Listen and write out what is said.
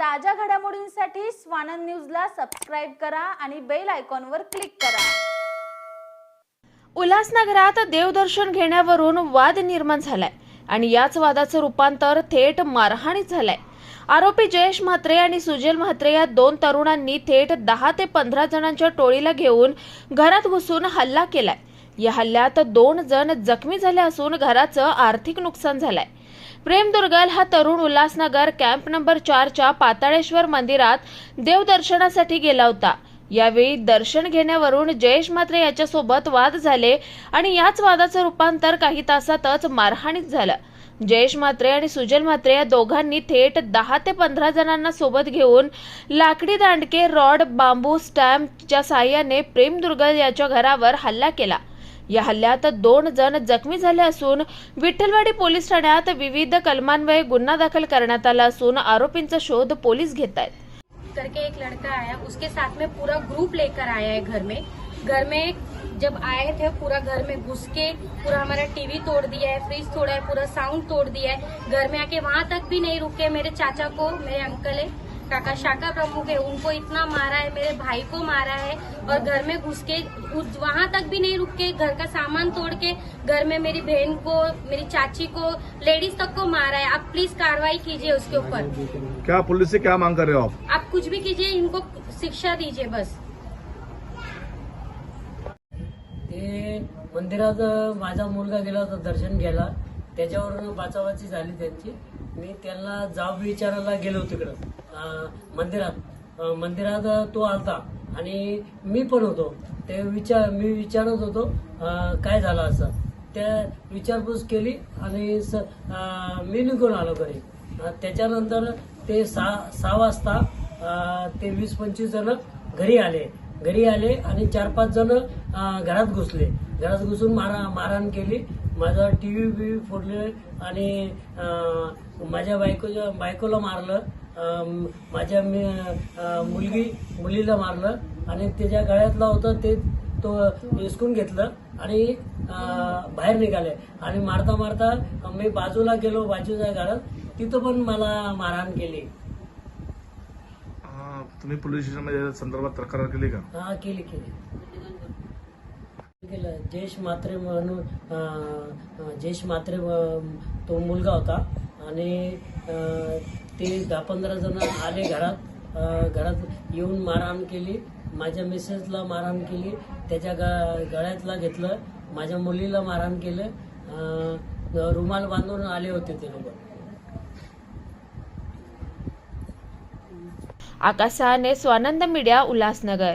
ताज्या घडामोडींसाठी स्वानंद न्यूजला सबस्क्राईब करा आणि बेल आयकॉनवर क्लिक करा. उल्हासनगरात देवदर्शन घेण्यावरून वाद निर्माण झालाय आणि याच वादाचं रूपांतर थेट मारहाणीत झालंय. आरोपी जयेश म्हात्रे आणि सुजल म्हात्रे या दोन तरुणांनी थेट दहा ते पंधरा जणांच्या टोळीला घेऊन घरात घुसून हल्ला केलाय. या हल्ल्यात दोन जण जखमी झाले असून घराचं आर्थिक नुकसान झालंय. प्रेम दुर्गल हा तरुण उल्हासनगर कॅम्प नंबर चारच्या पाताळेश्वर मंदिरात देवदर्शनासाठी गेला होता. यावेळी दर्शन घेण्यावरून जयेश म्हात्रे याच्यासोबत वाद झाले आणि याच वादाचं रूपांतर काही तासातच मारहाणीत झालं. जयेश म्हात्रे आणि सुजल म्हात्रे या दोघांनी थेट दहा ते पंधरा जणांना सोबत घेऊन लाकडी दांडके रॉड बांबू स्टॅम्पच्या साह्याने प्रेम दुर्गल याच्या घरावर हल्ला केला. या हल्ल्यात दोन जण जखमी झाले असून विठ्ठलवाडी पोलीस ठाण्यात विविध कलमान्वये गुन्हा दाखल करण्यात आला असून आरोपींचा शोध पोलीस घेत आहेत. करके एक लड़का आया उसके साथ में पूरा ग्रुप लेकर आया है घर में। घर में जब आए थे पूरा घर में घुस के पूरा हमारा टीवी तोड़ दिया है फ्रिज तोड़ा है पूरा साउंड तोड़ दिया है। घर में आके वहां तक भी नहीं रुके मेरे चाचा को मेरे अंकल है। काका शाखा प्रमुख है उनको इतना मारा है मेरे भाई को मारा है और घर में घुस के वहाँ तक भी नहीं रुक के घर का सामान तोड़ के घर में मेरी बहन को मेरी चाची को लेडीज़ तक को मारा है। आप प्लीज़ कार्रवाई कीजिए उसके ऊपर। क्या पुलिस से क्या मांग कर रहे हो आप? आप कुछ भी कीजिए इनको शिक्षा दीजिए बस। मंदिरात माझा मुलगा गेला होता दर्शन घ्यायला. त्याच्यावरून बाचाबाची झाली त्यांची. मी त्यांना जाब विचारायला गेलो तिकडं. मंदिरात. मंदिरात तो आलता. आणि मी पण होतो. ते विचार मी विचारत होतो काय झालं असं. त्या विचारपूस केली आणि स मी निघून आलो घरी. त्याच्यानंतर ते सहा सहा वाजता ते वीस पंचवीस जण घरी आले. घरी आले आणि चार पाच जण घरात घुसले. घरात घुसून मारा मारहाण केली. माझा टीव्ही बी फोडले आणि माझ्या बायकोच्या बायकोला मारलं. माझ्या मी मुलगी मुलीला मारलं. आणि त्याच्या गळ्यातलं होतं ते तो हिसकून घेतलं आणि बाहेर निघाले. आणि मारता मारता मी बाजूला गेलो बाजूच्या घरात तिथं पण मला मारहाण केली. तुम्ही पोलीस स्टेशनमध्ये संदर्भात तक्रार केली का? हा केली केलं. जयेश मात्रे म्हणून अं, मात्रे जयेश तो मुलगा होता. आणि ते दहा पंधरा जण आले घरात. घरात येऊन मारहाण केली. माझ्या मिसेसला मारहाण केली. त्याच्या ग गळ्यातला घेतलं. माझ्या मुलीला मारहाण केलं. रुमाल बांधून आले होते ते लोक. आकाशाने स्वानंद मीडिया उल्हासनगर.